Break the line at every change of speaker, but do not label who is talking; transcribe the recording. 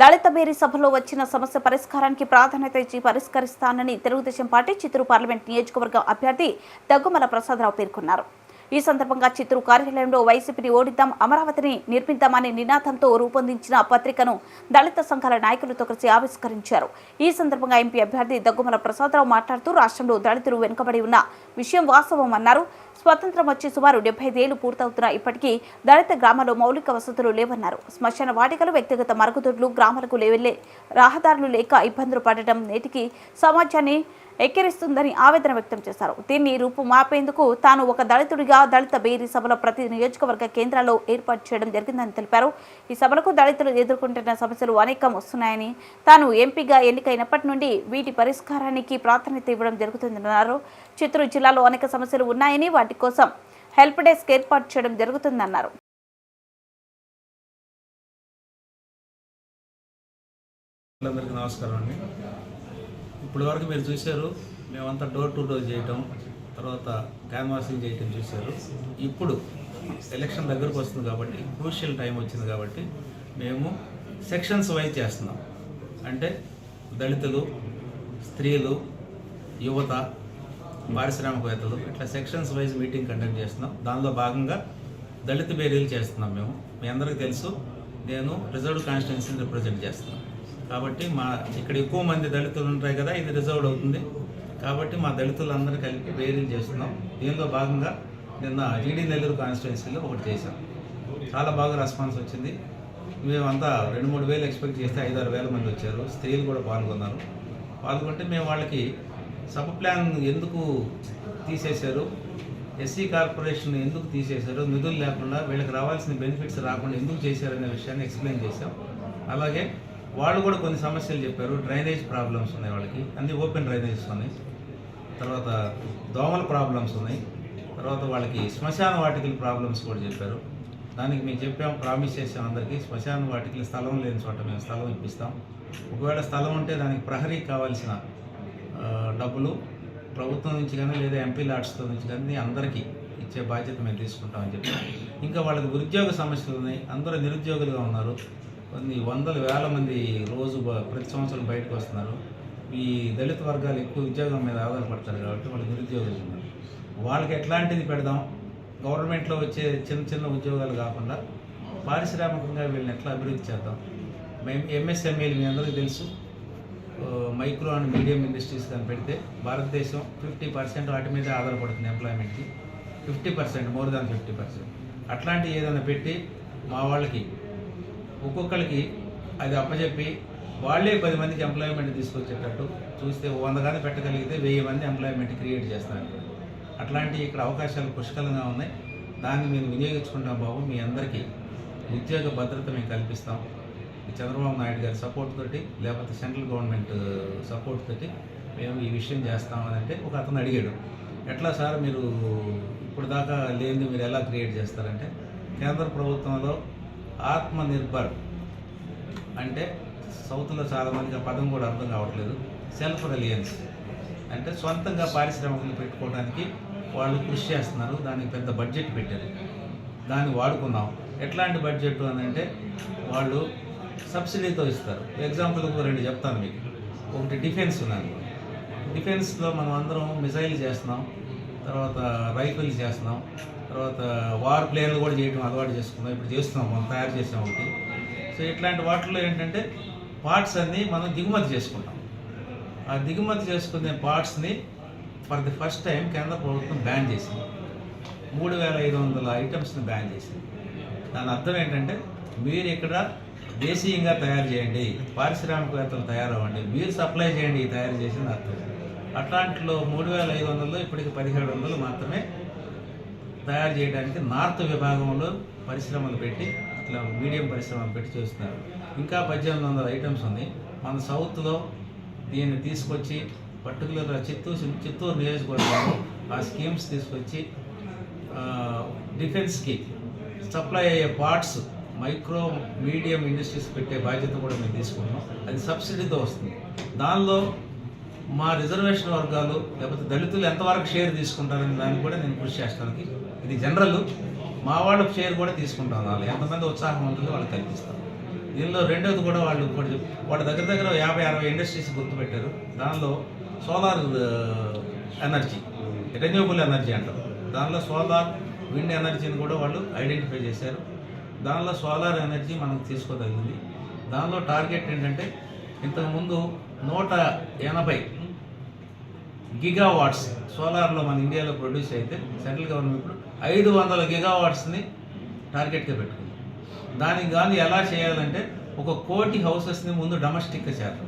దళిత బేరీ సభలో వచ్చిన సమస్య పరిష్కారానికి ప్రాధాన్యత ఇచ్చి పరిష్కరిస్తానని తెలుగుదేశం పార్టీ చిత్తూరు పార్లమెంట్ నియోజకవర్గ అభ్యర్థి దగ్గుమల ప్రసాదరావు పేర్కొన్నారు. ఈ సందర్భంగా చిత్తూరు కార్యాలయంలో వైసీపీని ఓడిద్దాం అమరావతిని నిర్మిద్దామనే నినాదంతో రూపొందించిన పత్రికను దళిత సంఘాల నాయకులతో కలిసి ఆవిష్కరించారు. ఈ సందర్భంగా ఎంపీ అభ్యర్థి దగ్గుమల ప్రసాదరావు మాట్లాడుతూ రాష్ట్రంలో దళితులు వెనుకబడి ఉన్న విషయం వాస్తవం అన్నారు స్వతంత్రం వచ్చి సుమారు డెబ్బై ఐదేళ్ళు పూర్తవుతున్న ఇప్పటికీ దళిత గ్రామాల్లో మౌలిక వసతులు లేవన్నారు. శ్మశాన వాటికలు వ్యక్తిగత మరుగుదొడ్లు గ్రామాలకు లేవెళ్ళే రహదారులు లేక ఇబ్బందులు పడటం నేటికి సమాజాన్ని ఎక్కిరిస్తుందని ఆవేదన వ్యక్తం చేశారు. దీన్ని రూపుమాపేందుకు తాను ఒక దళితుడిగా దళిత బేరీ సభల ప్రతి నియోజకవర్గ కేంద్రాల్లో ఏర్పాటు చేయడం జరిగిందని తెలిపారు. ఈ సభలకు దళితులు ఎదుర్కొంటున్న సమస్యలు అనేకం వస్తున్నాయని తాను ఎంపీగా ఎన్నికైనప్పటి నుండి వీటి పరిష్కారానికి ప్రాధాన్యత ఇవ్వడం జరుగుతుందన్నారు. చిత్తూరు జిల్లాలో అనేక సమస్యలు ఉన్నాయని వాటి వాటి కోసం హెల్ప్ డెస్క్ ఏర్పాటు చేయడం జరుగుతుందన్నారు.
అందరికీ నమస్కారం అండి. ఇప్పటి వరకు మీరు చూశారు మేమంతా డోర్ టు డోర్ చేయటం తర్వాత క్యాన్వాసింగ్ చేయటం చూశారు. ఇప్పుడు ఎలక్షన్ దగ్గరకు వస్తుంది కాబట్టి క్రూషియల్ టైం వచ్చింది కాబట్టి మేము సెక్షన్స్ వైజ్ చేస్తున్నాం. అంటే దళితులు స్త్రీలు యువత పారిశ్రామికవేత్తలు. ఇట్లా సెక్షన్స్ వైజ్ మీటింగ్ కండక్ట్ చేస్తున్నాం. దానిలో భాగంగా దళిత బేరీలు చేస్తున్నాం మేము. మీ అందరికీ తెలుసు నేను రిజర్వ్డ్ కాన్స్టిట్యున్సీని రిప్రజెంట్ చేస్తున్నాను. కాబట్టి మా ఇక్కడ ఎక్కువ మంది దళితులు ఉంటాయి కదా ఇది రిజర్వ్డ్ అవుతుంది. కాబట్టి మా దళితులందరూ కలిపి బేరీలు చేస్తున్నాం. దీనిలో భాగంగా నిన్న జీడీ నెల్లూరు కాన్స్టిట్యున్సీలో ఒకటి చేశాం. చాలా బాగా రెస్పాన్స్ వచ్చింది. మేమంతా రెండు మూడు వేలు ఎక్స్పెక్ట్ చేస్తే ఐదు ఆరు వేల మంది వచ్చారు. స్త్రీలు కూడా పాల్గొన్నారు. పాల్గొంటే మేము వాళ్ళకి సబ్ ప్లాన్ ఎందుకు తీసేశారు? ఎస్సీ కార్పొరేషన్ ఎందుకు తీసేశారు? నిధులు లేకుండా వీళ్ళకి రావాల్సిన బెనిఫిట్స్ రాకుండా ఎందుకు చేశారనే విషయాన్ని ఎక్స్ప్లెయిన్ చేశాం. అలాగే వాళ్ళు కూడా కొన్ని సమస్యలు చెప్పారు. డ్రైనేజ్ ప్రాబ్లమ్స్ ఉన్నాయి వాళ్ళకి. అన్ని ఓపెన్ డ్రైనేజెస్ ఉన్నాయి. తర్వాత దోమల ప్రాబ్లమ్స్ ఉన్నాయి. తర్వాత వాళ్ళకి శ్మశాన వాటికల ప్రాబ్లమ్స్ కూడా చెప్పారు. దానికి మేము చెప్పాం ప్రామిస్ చేసాం అందరికీ. శ్మశాన వాటికలు స్థలం లేని చోట మేము స్థలం ఇప్పిస్తాం. ఒకవేళ స్థలం ఉంటే దానికి ప్రహరీ కావాల్సిన డబ్బులు ప్రభుత్వం నుంచి కానీ లేదా ఎంపీ లాట్స్తో నుంచి కానీ అందరికీ ఇచ్చే బాధ్యత మేము తీసుకుంటామని చెప్పి ఇంకా వాళ్ళకి నిరుద్యోగ సమస్యలు ఉన్నాయి. అందరూ నిరుద్యోగులుగా ఉన్నారు. కొన్ని వందల వేల మంది రోజు ప్రతి సంవత్సరం బయటకు వస్తున్నారు. ఈ దళిత వర్గాలు ఎక్కువ ఉద్యోగం మీద ఆధారపడతారు కాబట్టి వాళ్ళు నిరుద్యోగులు ఉన్నారు. వాళ్ళకి ఎట్లాంటిది పెడదాం? గవర్నమెంట్లో వచ్చే చిన్న చిన్న ఉద్యోగాలు కాకుండా పారిశ్రామికంగా వీళ్ళని ఎట్లా అభివృద్ధి చేద్దాం? మేము ఎంఎస్ఎంఈలు మీ అందరికీ తెలుసు. మైక్రో అండ్ మీడియం ఇండస్ట్రీస్ కానీ పెడితే భారతదేశం ఫిఫ్టీ పర్సెంట్ వాటి మీద ఆధారపడుతుంది ఎంప్లాయ్మెంట్కి fifty percent more than fifty percent. అట్లాంటి ఏదైనా పెట్టి మా వాళ్ళకి ఒక్కొక్కరికి అది అప్పచెప్పి వాళ్ళే పది మందికి ఎంప్లాయ్మెంట్ తీసుకొచ్చేటట్టు చూస్తే వంద కానీ పెట్టగలిగితే వెయ్యి మంది ఎంప్లాయ్మెంట్ క్రియేట్ చేస్తారు. అట్లాంటి ఇక్కడ అవకాశాలు పుష్కలంగా ఉన్నాయి. దాన్ని మేము వినియోగించుకుంటాం బాబు. మీ అందరికీ ఉద్యోగ భద్రత మేము కల్పిస్తాం. చంద్రబాబు నాయుడు గారి సపోర్ట్ తోటి లేకపోతే సెంట్రల్ గవర్నమెంట్ సపోర్ట్ తోటి మేము ఈ విషయం చేస్తామని అంటే ఒక అతను అడిగాడు. ఎట్లా సార్ మీరు ఇప్పుడు దాకా లేనిది మీరు ఎలా క్రియేట్ చేస్తారంటే కేంద్ర ప్రభుత్వంలో ఆత్మనిర్భర్ అంటే సౌత్లో చాలామందికి ఆ పదం కూడా అర్థం కావట్లేదు. సెల్ఫ్ రిలయన్స్ అంటే సొంతంగా పారిశ్రామికలు పెట్టుకోవడానికి వాళ్ళు కృషి చేస్తున్నారు. దానికి పెద్ద బడ్జెట్ పెట్టారు. దాన్ని వాడుకున్నాం. ఎట్లాంటి బడ్జెట్ అని అంటే వాళ్ళు సబ్సిడీతో ఇస్తారు. ఎగ్జాంపుల్కి రెండు చెప్తాను మీకు. ఒకటి డిఫెన్స్ ఉన్నాను డిఫెన్స్లో మనం అందరం మిసైల్ చేస్తున్నాం. తర్వాత రైఫిల్స్ చేస్తున్నాం. తర్వాత వార్ ప్లేన్లు కూడా చేయడం అలవాటు చేసుకున్నాం ఇప్పుడు చేస్తున్నాం మనం తయారు చేసాం ఒకటి. సో ఇట్లాంటి వాటిల్లో ఏంటంటే పార్ట్స్ అన్నీ మనం దిగుమతి చేసుకుంటాం. ఆ దిగుమతి చేసుకునే పార్ట్స్ని ఫర్ ది ఫస్ట్ టైం కేంద్ర ప్రభుత్వం బ్యాన్ చేసింది. మూడు వేల ఐదు వందల ఐటమ్స్ని బ్యాన్ చేసింది. దాని అర్థం ఏంటంటే మీరు ఇక్కడ దేశీయంగా తయారు చేయండి పారిశ్రామికవేత్తలు తయారవ్వండి మీరు సప్లై చేయండి తయారు చేసిన అర్థం. అట్లాంటిలో మూడు వేల ఐదు వందలు ఇప్పటికి పదిహేడు వందలు మాత్రమే తయారు చేయడానికి నార్త్ విభాగంలో పరిశ్రమలు పెట్టి ఇట్లా మీడియం పరిశ్రమలు పెట్టి చూస్తున్నారు. ఇంకా పద్దెనిమిది వందల ఐటమ్స్ ఉన్నాయి. మన సౌత్లో దీన్ని తీసుకొచ్చి పర్టికులర్గా చిత్తూరు చిత్తూరు నియోజకవర్గంలో ఆ స్కీమ్స్ తీసుకొచ్చి డిఫెన్స్కి సప్లై అయ్యే పార్ట్స్ మైక్రో మీడియం ఇండస్ట్రీస్ పెట్టే బాధ్యత కూడా మేము తీసుకున్నాం. అది సబ్సిడీతో వస్తుంది. దానిలో మా రిజర్వేషన్ వర్గాలు లేకపోతే దళితులు ఎంతవరకు షేర్ తీసుకుంటారని దాన్ని కూడా నేను కృషి చేస్తానికి ఇది జనరల్ మా వాళ్ళ షేర్ కూడా తీసుకుంటాం వాళ్ళు ఎంతమంది ఉత్సాహం ఉంటుందో వాళ్ళకి కల్పిస్తారు. దీనిలో రెండోది కూడా వాళ్ళు కూడా వాళ్ళ దగ్గర దగ్గర యాభై అరవై ఇండస్ట్రీస్ గుర్తుపెట్టారు. దానిలో సోలార్ ఎనర్జీ రెన్యూబుల్ ఎనర్జీ అంటారు. దానిలో సోలార్ విండ్ ఎనర్జీని కూడా వాళ్ళు ఐడెంటిఫై చేశారు. దానిలో సోలార్ ఎనర్జీ మనకు తీసుకోదగింది దానిలో టార్గెట్ ఏంటంటే ఇంతకుముందు నూట ఎనభై గిగావాట్స్ సోలార్లో మన ఇండియాలో ప్రొడ్యూస్ అయితే సెంట్రల్ గవర్నమెంట్ ఇప్పుడు ఐదు వందల గిగావాట్స్ని టార్గెట్గా పెట్టుకుంది. దానికి కానీ ఎలా చేయాలంటే ఒక కోటి హౌసెస్ని ముందు డొమెస్టిక్గా చేరడం